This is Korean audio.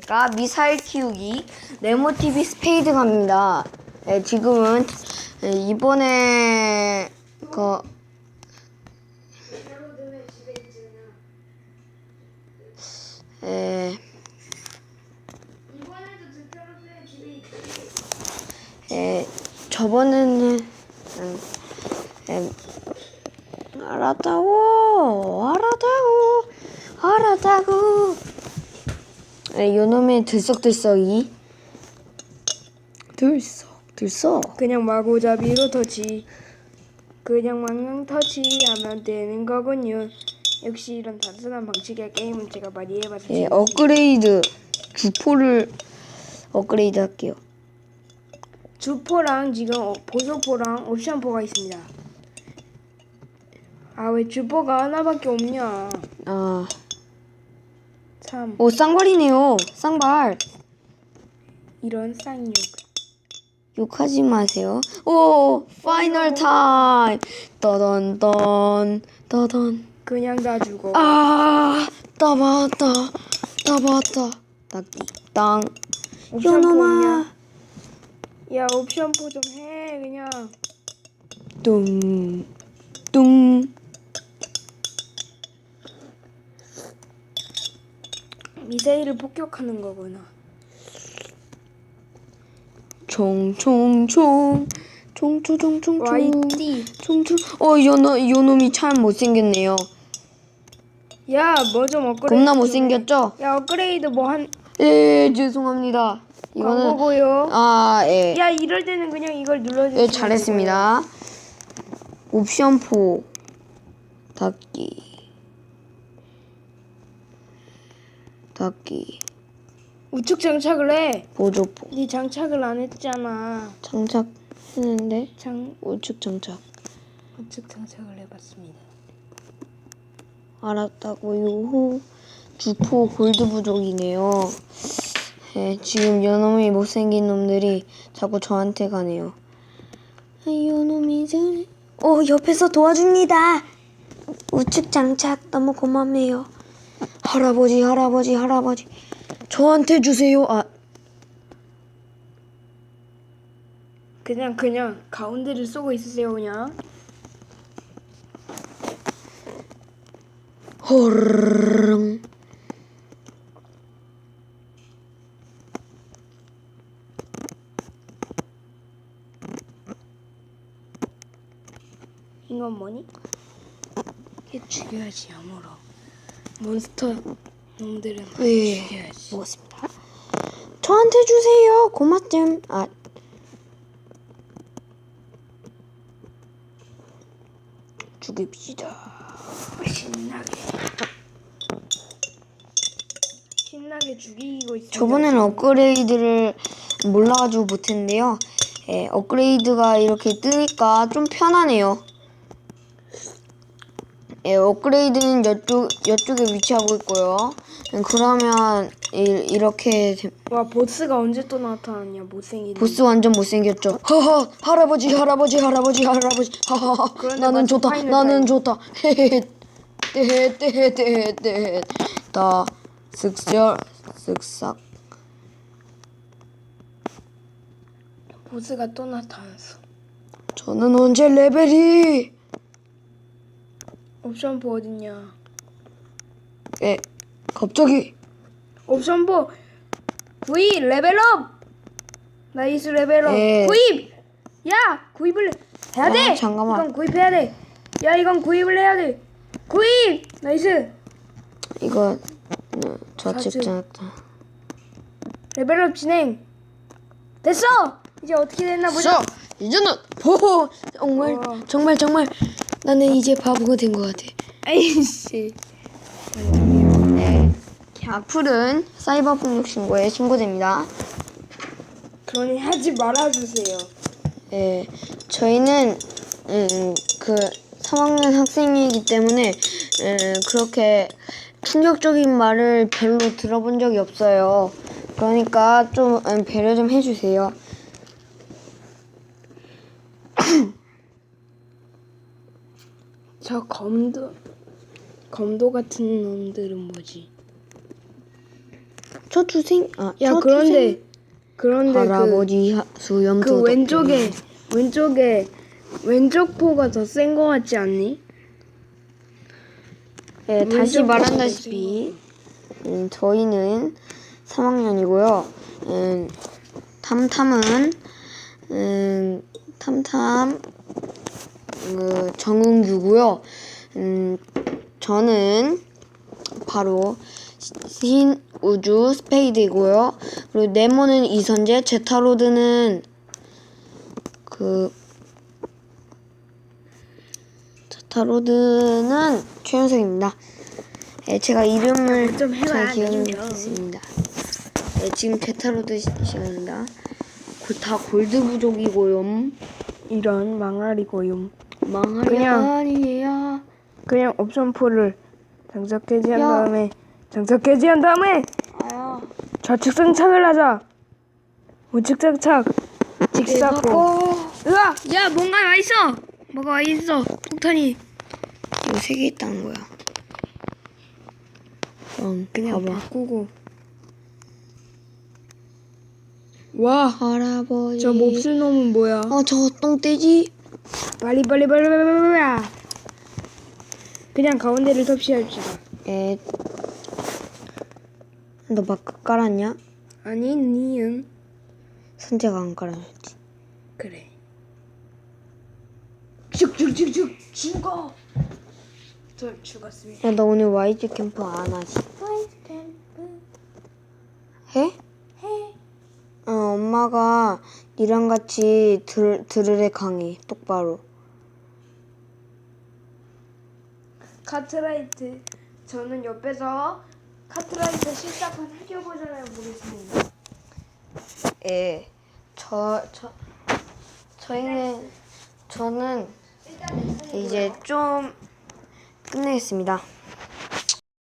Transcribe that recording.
그러니까 미사일 키우기 네모 TV 스페이드 갑니다. 네, 지금은 네, 이번에 그 에, 에, 저번에는 알았다고 알았다고 알았다고 에, 요놈의 들썩들썩이. 들썩 들썩. 그냥 마구잡이로 터치. 그냥 망령 터치하면 되는 거군요. 역시 이런 단순한 방식의 게임은 제가 많이 해봤어요 예, 업그레이드 주포를 업그레이드 할게요. 주포랑 지금 어, 보조포랑 옵션포가 있습니다. 아 왜 주포가 하나밖에 없냐? 아, 참오 쌍발이네요. 쌍발. 이런 쌍욕. 욕하지 마세요. 오 파이널 타임. 떠던던 떠던. 그냥 다 죽어. 아 따봤다 따봤다 딱띠 땅. 옵션포 요놈아? 야 옵션 포 좀 해 그냥. 뚱 뚱 미사일을 폭격하는 거구나. 총총총. 총총총총총. YT 총총. 어 요놈 요놈이 참 못생겼네요. 야 뭐 좀 업그레이드 겁나 좀 못생겼죠? 해. 야 업그레이드 뭐 한 예 죄송합니다. 이거는 광고고요. 아 예. 야 이럴 때는 그냥 이걸 눌러주세요 예, 잘했습니다. 옵션 4 닫기 닫기 우측 장착을 해. 보조포 네 장착을 안 했잖아. 장착했는데 장 우측 장착 우측 장착을 해봤습니다. 알았다고요. 주포 골드 부족이네요. 네, 지금 요놈이 못생긴 놈들이 자꾸 저한테 가네요. 아, 요놈이 저... 오, 옆에서 도와줍니다. 우측 장착 너무 고맙네요. 할아버지, 할아버지, 할아버지. 저한테 주세요. 아, 그냥 그냥 가운데를 쏘고 있으세요 그냥. 호르릉. 이건 뭐니? 이게 죽여야지 아무로. 몬스터 놈들은 예, 죽여야지. 먹었습니다. 저한테 주세요. 고맙쯤. 아, 죽입시다. 신나게. 신나게 죽이고 있어. 저번에는 업그레이드를 몰라가지고 못했는데요. 예, 업그레이드가 이렇게 뜨니까 좀 편하네요. 예, 업그레이드는 이쪽, 이쪽에 위치하고 있고요. 음, 그러면 이, 이렇게 됨- 와 보스가 언제 또 나타났냐 못생긴. 보스 완전 못생겼죠. 하하 할아버지 할아버지 할아버지 할아버지 하하 그런데 나는 좋다 파인애플. 나는 좋다 헤헤 떼헤 떼헤 떼헤 떼헤 다 쓱절 쓱싹 보스가 또 나타났어. 저는 언제 레벨이 옵션포 어딨냐? 예 갑자기. 옵션포 구입 레벨업. 나이스 레벨업. 예. 구입. 야 구입을 해야 돼. 어, 잠깐만. 이건 구입해야 돼 야 이건 구입을 해야 돼. 구입. 나이스. 이거 음, 좌측. 좌측. 장악다. 레벨업 진행. 됐어. 이제 어떻게 됐나 보자. 자 이제는 호호. 정말 어. 정말 정말 나는 이제 바보가 된 것 같아. 에이씨 네. 악플은 사이버 폭력 신고에 신고됩니다. 그러니 하지 말아주세요 예, 저희는 음, 그 3학년 학생이기 때문에 음, 그렇게 충격적인 말을 별로 들어본 적이 없어요. 그러니까 좀 음, 배려 좀 해주세요. 저 검도 검도 같은 놈들은 뭐지 첫 주생 아, 야첫 그런데 그런데 주생 그, 할아버지 하- 수염 그 왼쪽에 왼쪽에 왼쪽 포가 더 센 거 같지 않니? 네, 다시 왼쪽 말한다시피 음, 저희는 3학년이고요. 음, 탐탐은 음, 탐탐 그 정은규고요. 음, 저는 바로 신 우주 스페이드이고요. 그리고 네모는 이선재, 제타로드는 그 제타로드는 최현석입니다. 네, 제가 이름을 좀 해봐, 잘. 못했습니다. 네, 지금 제타로드 시- 시간입니다. 고- 다 골드 부족이고요. 이런 망할이고요. 망할 그냥- 아니에요. 그냥 옵션 풀을 장착 해제한 야. 다음에 장착 해제한 다음에 아야. 좌측 장착을 하자. 우측 장착. 직사고. 으아! 야 뭔가 와 있어. 뭐가 와 있어. 폭탄이. 이거 세개 있다는 거야. 그럼 그냥 봐봐. 바꾸고. 와. 할아버지. 저 몹쓸 놈은 뭐야? 어, 저 똥돼지. 빨리 빨리 빨리 빨리 빨리 빨리. 그냥 가운데를 섭취합시다. 에. 너 마크 깔았냐? 아니 니은 선재가 안 깔아줬지. 그래. 죽죽죽죽 죽어. 저 죽었습니다. 야, 너 오늘 YG 캠프 안 하지? 해? 해. 니랑 같이 들, 들으래 강의. 똑바로. 카트라이트 저는 옆에서 카트라이트 실사판 해겨보잖아요 보겠습니다. 예. 저, 저, 저희는, 저는 이제 좀 끝내겠습니다.